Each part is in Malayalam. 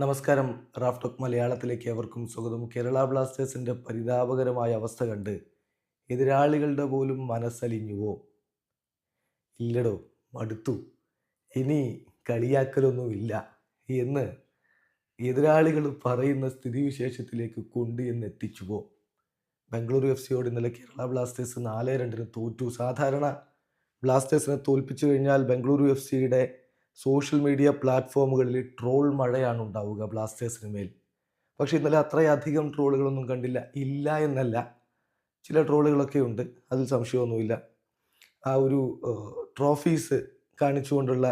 നമസ്കാരം. റാഫ് ടോക്ക് മലയാളത്തിലേക്ക് ഏവർക്കും സ്വാഗതം. കേരള ബ്ലാസ്റ്റേഴ്സിന്റെ പരിതാപകരമായ അവസ്ഥ കണ്ട് എതിരാളികളുടെ പോലും മനസ്സലിഞ്ഞുവോ? ഇല്ലടോ മടുത്തു. ഇനി കളിയാക്കലൊന്നുമില്ല എന്ന് എതിരാളികൾ പറയുന്ന സ്ഥിതിവിശേഷത്തിലേക്ക് കൊണ്ട് എന്ന് എത്തിച്ചുവോ ബംഗളൂരു എഫ് സിയോട് ഇന്നലെ കേരള ബ്ലാസ്റ്റേഴ്സ് നാല് രണ്ടിന് തോറ്റു. സാധാരണ ബ്ലാസ്റ്റേഴ്സിനെ തോൽപ്പിച്ചു കഴിഞ്ഞാൽ ബംഗളൂരു എഫ് സിയുടെ സോഷ്യൽ മീഡിയ പ്ലാറ്റ്ഫോമുകളിൽ ട്രോൾ മഴയാണ് ഉണ്ടാവുക ബ്ലാസ്റ്റേഴ്സിന് മേൽ പക്ഷേ ഇന്നലെ അത്രയധികം ട്രോളുകളൊന്നും കണ്ടില്ല. ഇല്ല എന്നല്ല. ചില ട്രോളുകളൊക്കെ ഉണ്ട്. അതിൽ സംശയമൊന്നുമില്ല. ആ ഒരു ട്രോഫീസ് കാണിച്ചുകൊണ്ടുള്ള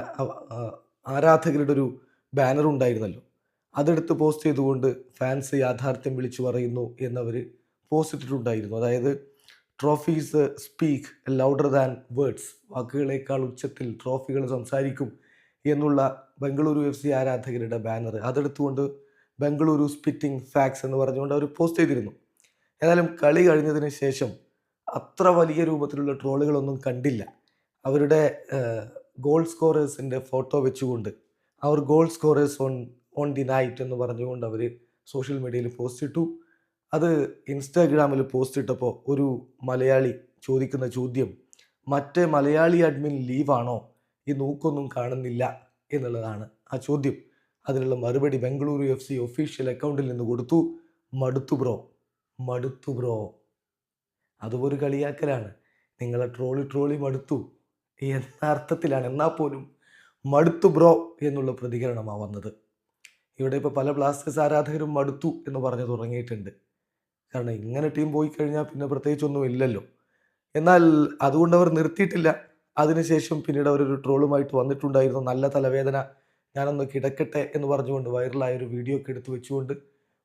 ആരാധകരുടെ ഒരു ബാനർ ഉണ്ടായിരുന്നല്ലോ. അതെടുത്ത് പോസ്റ്റ് ചെയ്തുകൊണ്ട് ഫാൻസ് യാഥാർത്ഥ്യം വിളിച്ചു പറയുന്നു എന്നവർ പോസ്റ്റ് ഇട്ടിട്ടുണ്ടായിരുന്നു. അതായത് trophies speak louder than words വാക്കുകളേക്കാൾ ഉച്ചത്തിൽ ട്രോഫികൾ സംസാരിക്കും എന്നുള്ള ബംഗളൂരു എഫ് സി ആരാധകരുടെ ബാനർ അതെടുത്തുകൊണ്ട് ബംഗളൂരു സ്പിറ്റിംഗ് ഫാക്സ് എന്ന് പറഞ്ഞുകൊണ്ട് അവർ പോസ്റ്റ് ചെയ്തിരുന്നു. ഏതായാലും കളി കഴിഞ്ഞതിന് ശേഷം അത്ര വലിയ രൂപത്തിലുള്ള ട്രോളുകളൊന്നും കണ്ടില്ല. അവരുടെ ഗോൾ സ്കോറേഴ്സിന്റെ ഫോട്ടോ വെച്ചുകൊണ്ട് അവർ goal scorers on on the night എന്ന് പറഞ്ഞുകൊണ്ട് അവർ സോഷ്യൽ മീഡിയയിൽ പോസ്റ്റ് ഇട്ടു. അത് ഇൻസ്റ്റാഗ്രാമിൽ പോസ്റ്റ് ഇട്ടപ്പോൾ ഒരു മലയാളി ചോദിക്കുന്ന ചോദ്യം മറ്റേ മലയാളി അഡ്മിൻ ലീവാണോ ഈ നോക്കൊന്നും കാണുന്നില്ല എന്നുള്ളതാണ് ആ ചോദ്യം. അതിനുള്ള മറുപടി ബംഗളൂരു എഫ് സി ഒഫീഷ്യൽ അക്കൗണ്ടിൽ നിന്ന് കൊടുത്തു. മടുത്തു ബ്രോ മടുത്തു ബ്രോ അതും ഒരു കളിയാക്കലാണ്. നിങ്ങളെ ട്രോളി ട്രോളി മടുത്തു. എന്ന അർത്ഥത്തിലാണ് എന്നാൽ പോലും മടുത്തു ബ്രോ എന്നുള്ള പ്രതികരണമാണ് വന്നത്. ഇവിടെ ഇപ്പോൾ പല ബ്ലാസ്റ്റേഴ്സ് ആരാധകരും മടുത്തു എന്ന് പറഞ്ഞു തുടങ്ങിയിട്ടുണ്ട്. കാരണം ഇങ്ങനെ ടീം പോയി കഴിഞ്ഞാൽ പിന്നെ പ്രത്യേകിച്ചൊന്നും ഇല്ലല്ലോ. എന്നാൽ അതുകൊണ്ട് അവർ നിർത്തിയിട്ടില്ല. അതിനുശേഷം പിന്നീട് അവരൊരു ട്രോളുമായിട്ട് വന്നിട്ടുണ്ടായിരുന്നു. നല്ല തലവേദന ഞാനൊന്ന് കിടക്കട്ടെ എന്ന് പറഞ്ഞുകൊണ്ട് വൈറലായ ഒരു വീഡിയോ ഒക്കെ എടുത്തു വെച്ചുകൊണ്ട്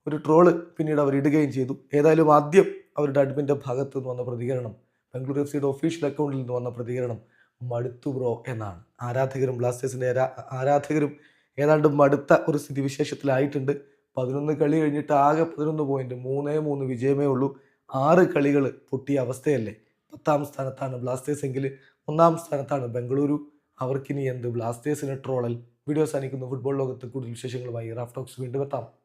ഒരു ട്രോൾ പിന്നീട് അവർ ഇടുകയും ചെയ്തു. ഏതായാലും ആദ്യം അവരുടെ അഡ്മിന്റെ ഭാഗത്തു നിന്ന് വന്ന പ്രതികരണം ബംഗളൂരു എഫ് സിയുടെ ഒഫീഷ്യൽ അക്കൗണ്ടിൽ നിന്ന് വന്ന പ്രതികരണം മടുത്തു ബ്രോ എന്നാണ്. ആരാധകരും ബ്ലാസ്റ്റേഴ്സിന്റെ ആരാധകരും ഏതാണ്ട് മടുത്ത ഒരു സ്ഥിതിവിശേഷത്തിലായിട്ടുണ്ട്. പതിനൊന്ന് കളി കഴിഞ്ഞിട്ട് ആകെ പതിനൊന്ന് പോയിന്റ് മൂന്നേ മൂന്ന് വിജയമേ ഉള്ളൂ. ആറ് കളികൾ പൊട്ടിയ അവസ്ഥയല്ലേ? പത്താം സ്ഥാനത്താണ് ബ്ലാസ്റ്റേഴ്സ് എങ്കിൽ ഒന്നാം സ്ഥാനത്താണ് ബംഗളൂരു. അവർക്കിനി എന്ത്? ബ്ലാസ്റ്റേഴ്സിന് ട്രോളൽ. വീഡിയോസ് അനിക്കുന്ന. ഫുട്ബോൾ ലോകത്ത് കൂടുതൽ വിശേഷങ്ങളുമായി റാഫ്റ്റോക്സ് വീണ്ടും എത്താം.